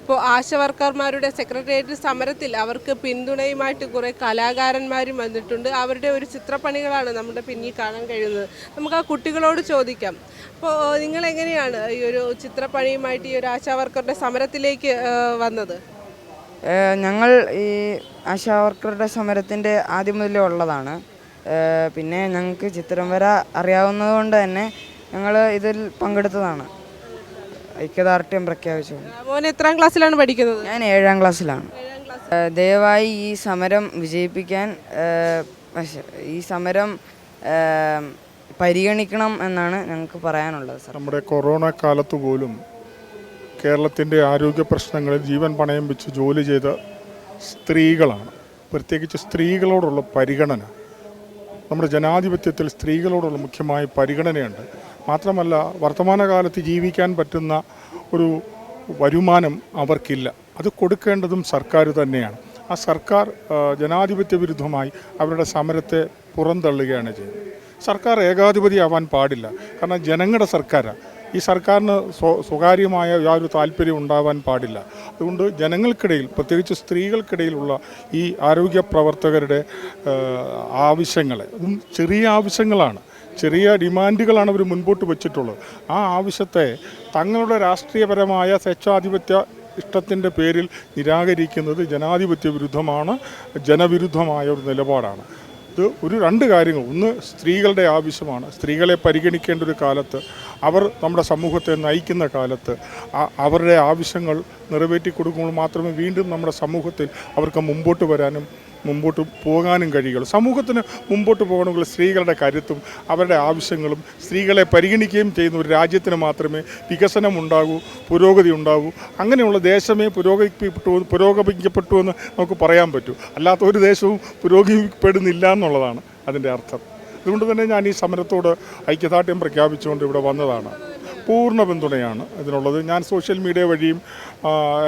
അപ്പോൾ ആശാവർക്കർമാരുടെ സെക്രട്ടേറിയറ്റ് സമരത്തിൽ അവർക്ക് പിന്തുണയുമായിട്ട് കുറേ കലാകാരന്മാരും വന്നിട്ടുണ്ട്. അവരുടെ ഒരു ചിത്രപ്പണികളാണ് നമ്മുടെ പിന്നിൽ കാണാൻ കഴിയുന്നത്. നമുക്ക് ആ കുട്ടികളോട് ചോദിക്കാം. അപ്പോൾ നിങ്ങൾ എങ്ങനെയാണ് ഈ ഒരു ചിത്രപ്പണിയുമായിട്ട് ഈ ഒരു ആശാവർക്കറുടെ സമരത്തിലേക്ക് വന്നത്? ഞങ്ങൾ ഈ ആശാ വർക്കറുടെ സമരത്തിന്റെ ആദ്യം മുതലേ ഉള്ളതാണ്. പിന്നെ ഞങ്ങൾക്ക് ചിത്രം വര അറിയാവുന്നത് കൊണ്ട് തന്നെ ഞങ്ങൾ ഇതിൽ പങ്കെടുത്തതാണ്. ഐക്യദാർഢ്യം പ്രഖ്യാപിച്ചു മോൻ എത്രാം ക്ലാസ്സിലാണ് പഠിക്കുന്നത്? ഞാൻ ഏഴാം ക്ലാസ്സിലാണ്. ദയവായി ഈ സമരം വിജയിപ്പിക്കാൻ ഈ സമരം പരിഗണിക്കണം എന്നാണ് ഞങ്ങൾക്ക് പറയാനുള്ളത് സർ. നമ്മുടെ കൊറോണ കാലത്ത് പോലും കേരളത്തിന്റെ ആരോഗ്യ പ്രശ്നങ്ങളിൽ ജീവൻ പണയം വെച്ച് ജോലി ചെയ്ത സ്ത്രീകളാണ്. പ്രത്യേകിച്ച് സ്ത്രീകളോടുള്ള പരിഗണന. നമ്മുടെ ജനാധിപത്യത്തിൽ സ്ത്രീകളോടുള്ള മുഖ്യമായ പരിഗണനയുണ്ട്. മാത്രമല്ല വർത്തമാനകാലത്ത് ജീവിക്കാൻ പറ്റുന്ന ഒരു വരുമാനം അവർക്കില്ല. അത് കൊടുക്കേണ്ടതും സർക്കാർ തന്നെയാണ്. ആ സർക്കാർ ജനാധിപത്യ വിരുദ്ധമായി അവരുടെ സമരത്തെ പുറന്തള്ളുകയാണ് ചെയ്യുന്നത്. സർക്കാർ ഏകാധിപതി ആവാൻ പാടില്ല. കാരണം ജനങ്ങളുടെ സർക്കാരാണ് ഈ സർക്കാരിന് സ്വ സ്വകാര്യമായ യാതൊരു താല്പര്യം ഉണ്ടാവാൻ പാടില്ല. അതുകൊണ്ട് ജനങ്ങൾക്കിടയിൽ പ്രത്യേകിച്ച് സ്ത്രീകൾക്കിടയിലുള്ള ഈ ആരോഗ്യ പ്രവർത്തകരുടെ ആവശ്യങ്ങളെ അതും ചെറിയ ആവശ്യങ്ങളാണ്. ചെറിയ ഡിമാൻഡുകളാണ് അവർ മുൻപോട്ട് വെച്ചിട്ടുള്ളത്. ആ ആവശ്യത്തെ തങ്ങളുടെ രാഷ്ട്രീയപരമായ സ്വേച്ഛാധിപത്യ ഇഷ്ടത്തിന്റെ പേരിൽ നിരാകരിക്കുന്നത് ജനാധിപത്യ വിരുദ്ധമാണ് ജനവിരുദ്ധമായ ഒരു നിലപാടാണ്. ഇത് ഒരു രണ്ട് കാര്യങ്ങൾ. ഒന്ന് സ്ത്രീകളുടെ ആവശ്യമാണ്. സ്ത്രീകളെ പരിഗണിക്കേണ്ട ഒരു കാലത്ത് അവർ നമ്മുടെ സമൂഹത്തെ നയിക്കുന്ന കാലത്ത് അവരുടെ ആവശ്യങ്ങൾ നിറവേറ്റി കൊടുക്കുമ്പോൾ മാത്രമേ വീണ്ടും നമ്മുടെ സമൂഹത്തിൽ അവർക്ക് മുമ്പോട്ട് വരാനും മുമ്പോട്ട് പോകാനും കഴിയുള്ളൂ. സമൂഹത്തിന് മുമ്പോട്ട് പോകണമെങ്കിൽ സ്ത്രീകളുടെ കരുത്തും അവരുടെ ആവശ്യങ്ങളും സ്ത്രീകളെ പരിഗണിക്കുകയും ചെയ്യുന്ന ഒരു രാജ്യത്തിന് മാത്രമേ വികസനം ഉണ്ടാകൂ പുരോഗതി ഉണ്ടാകൂ. അങ്ങനെയുള്ള ദേശമേ പുരോഗമിക്കപ്പെട്ടു പുരോഗമിക്കപ്പെട്ടു എന്ന് നമുക്ക് പറയാൻ പറ്റൂ. അല്ലാത്ത ഒരു ദേശവും പുരോഗമിക്കപ്പെടുന്നില്ല എന്നുള്ളതാണ് അതിന്റെ അർത്ഥം. അതുകൊണ്ട് തന്നെ ഞാൻ ഈ സമരത്തോട് ഐക്യദാർഢ്യം പ്രഖ്യാപിച്ചുകൊണ്ട് ഇവിടെ വന്നതാണ്. പൂർണ പിന്തുണയാണ് ഇതിനുള്ളത്. ഞാൻ സോഷ്യൽ മീഡിയ വഴിയും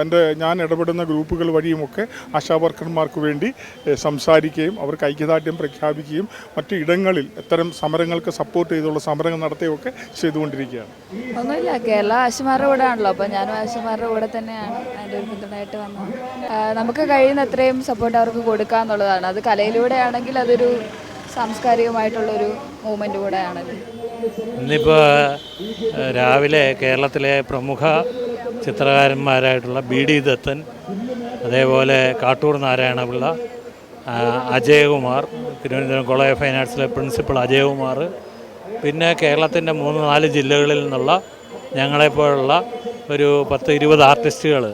എന്റെ ഞാൻ ഇടപെടുന്ന ഗ്രൂപ്പുകൾ വഴിയുമൊക്കെ ആശാ വർക്കർമാർക്ക് വേണ്ടി സംസാരിക്കുകയും അവർക്ക് ഐക്യദാർഢ്യം പ്രഖ്യാപിക്കുകയും മറ്റു ഇടങ്ങളിൽ ഇത്തരം സമരങ്ങൾക്ക് സപ്പോർട്ട് ചെയ്തുള്ള സമരങ്ങൾ നടത്തുകയൊക്കെ ചെയ്തുകൊണ്ടിരിക്കുകയാണ്. ഒന്നുമില്ല. കേരള ആശുമാരുടെ കൂടെ ആണല്ലോ അപ്പോൾ ഞാനും ആശുമാരുടെ കൂടെ തന്നെയാണ് അതിന്റെ ഒരു പിന്തുണയായിട്ട് വന്നത്. നമുക്ക് കഴിയുന്ന അത്രയും സപ്പോർട്ട് അവർക്ക് കൊടുക്കുക എന്നുള്ളതാണ് അത് കലയിലൂടെ ആണെങ്കിൽ അതൊരു സാംസ്കാരികമായിട്ടുള്ളൊരു മൂവ്മെന്റ് കൂടെയാണ്. ഇന്നിപ്പോൾ രാവിലെ കേരളത്തിലെ പ്രമുഖ ചിത്രകാരന്മാരായിട്ടുള്ള ബി ഡി ദത്തൻ അതേപോലെ Kattoor Narayanapillai Ajayakumar Thiruvananthapuram college of fine ആർട്സിലെ principal Ajayakumar പിന്നെ കേരളത്തിന്റെ മൂന്ന് നാല് ജില്ലകളിൽ നിന്നുള്ള ഞങ്ങളെപ്പോലുള്ള ഒരു പത്ത് ഇരുപത് ആർട്ടിസ്റ്റുകൾ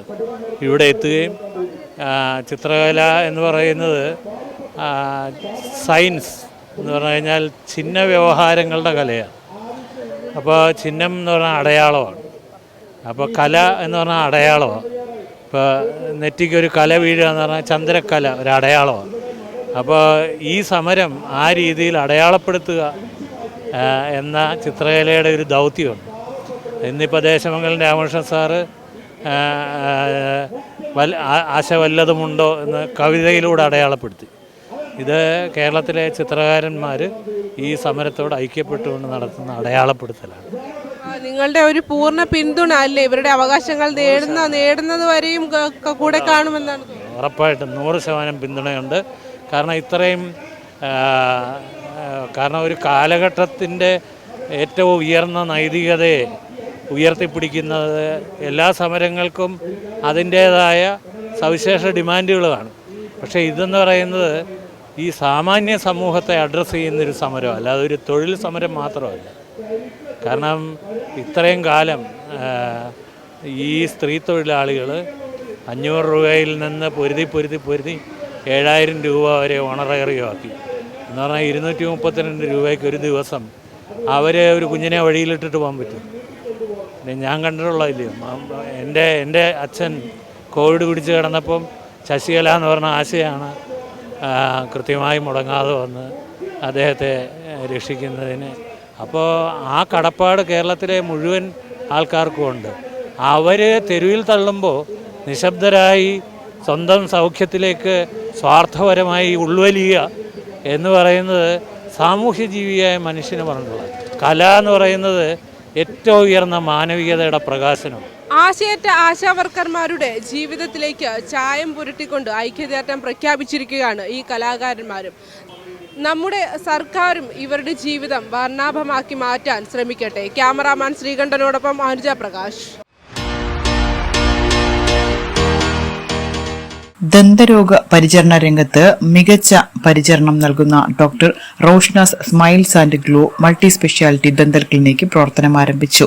ഇവിടെ എത്തുകയും ചിത്രകല എന്ന് പറയുന്നത് സയൻസ് എന്ന് പറഞ്ഞു കഴിഞ്ഞാൽ ചിഹ്ന വ്യവഹാരങ്ങളുടെ കലയാണ്. അപ്പോൾ ചിഹ്നം എന്ന് പറഞ്ഞാൽ അടയാളമാണ്. അപ്പോൾ കല എന്ന് പറഞ്ഞാൽ അടയാളമാണ്. ഇപ്പോൾ നെറ്റിക്ക് ഒരു കല വീഴുക എന്ന് പറഞ്ഞാൽ ചന്ദ്രക്കല ഒരു അടയാളമാണ്. അപ്പോൾ ഈ സമരം ആ രീതിയിൽ അടയാളപ്പെടുത്തുക എന്ന ചിത്രകലയുടെ ഒരു ദൗത്യമുണ്ട്. ഇന്നിപ്പോൾ ദേശമംഗലം രാമകൃഷ്ണൻ സാറ് വല്ല ആശ വല്ലതുമുണ്ടോ എന്ന് കവിതയിലൂടെ അടയാളപ്പെടുത്തി. ഇത് കേരളത്തിലെ ചിത്രകാരന്മാർ ഈ സമരത്തോട് ഐക്യപ്പെട്ടുകൊണ്ട് നടത്തുന്ന അടയാളപ്പെടുത്തലാണ്. നിങ്ങളുടെ ഒരു പൂർണ പിന്തുണ അല്ലേ? ഇവരുടെ അവകാശങ്ങൾ നേടുന്ന നേടുന്നത് വരെയും കൂടെ കാണുമെന്നാണ്. ഉറപ്പായിട്ടും നൂറ് ശതമാനം പിന്തുണയുണ്ട്. കാരണം ഇത്രയും കാരണം ഒരു കാലഘട്ടത്തിന്റെ ഏറ്റവും ഉയർന്ന നൈതികതയെ ഉയർത്തിപ്പിടിക്കുന്നത് എല്ലാ സമരങ്ങൾക്കും അതിന്റേതായ സവിശേഷ ഡിമാൻഡുകളുമാണ്. പക്ഷേ ഇതെന്ന് പറയുന്നത് ഈ സാമാന്യ സമൂഹത്തെ അഡ്രസ്സ് ചെയ്യുന്നൊരു സമരം അല്ലാതെ ഒരു തൊഴിൽ സമരം മാത്രമല്ല. കാരണം ഇത്രയും കാലം ഈ സ്ത്രീ തൊഴിലാളികൾ അഞ്ഞൂറ് രൂപയിൽ നിന്ന് പൊരുതി പൊരുതി പൊരുതി ഏഴായിരം രൂപ വരെ ഓണറേറിയമാക്കി എന്ന് പറഞ്ഞാൽ ഇരുന്നൂറ്റി മുപ്പത്തിരണ്ട് രൂപയ്ക്ക് ഒരു ദിവസം അവരെ ഒരു കുഞ്ഞിനെ വഴിയിലിട്ടിട്ട് പോകാൻ പറ്റും. ഞാൻ കണ്ടിട്ടുള്ളതില്ലയോ എന്റെ എന്റെ അച്ഛൻ കോവിഡ് പിടിച്ച് കിടന്നപ്പം ശശികല എന്ന് പറഞ്ഞ ആശയാണ് കൃത്യമായി മുടങ്ങാതെ വന്ന് അദ്ദേഹത്തെ രക്ഷിക്കുന്നതിന്. അപ്പോൾ ആ കടപ്പാട് കേരളത്തിലെ മുഴുവൻ ആൾക്കാർക്കും ഉണ്ട്. അവർ തെരുവിൽ തള്ളുമ്പോൾ നിശബ്ദരായി സ്വന്തം സൗഖ്യത്തിലേക്ക് സ്വാർത്ഥപരമായി ഉൾവലിയുക എന്ന് പറയുന്നത് സാമൂഹ്യ ജീവിയായ മനുഷ്യന് പറഞ്ഞിട്ടുള്ളത് കല എന്ന് പറയുന്നത് ഏറ്റവും ഉയർന്ന മാനവികതയുടെ പ്രകാശനം ആശയറ്റ ആശാവർക്കർമാരുടെ ജീവിതത്തിലേക്ക് ചായം പുരട്ടിക്കൊണ്ട് ഐക്യദാർഢ്യം പ്രഖ്യാപിച്ചിരിക്കുകയാണ് ഈ കലാകാരന്മാരും. നമ്മുടെ സർക്കാരും ഇവരുടെ ജീവിതം വർണാഭമാക്കി മാറ്റാൻ ശ്രമിക്കട്ടെ. ക്യാമറാമാൻ ശ്രീകണ്ഠനോടൊപ്പം അനുജ പ്രകാശ്. ദന്തരോഗ പരിചരണ രംഗത്ത് മികച്ച പരിചരണം നൽകുന്ന doctor Roshna's smiles and glow multi speciality dental clinic പ്രവർത്തനം ആരംഭിച്ചു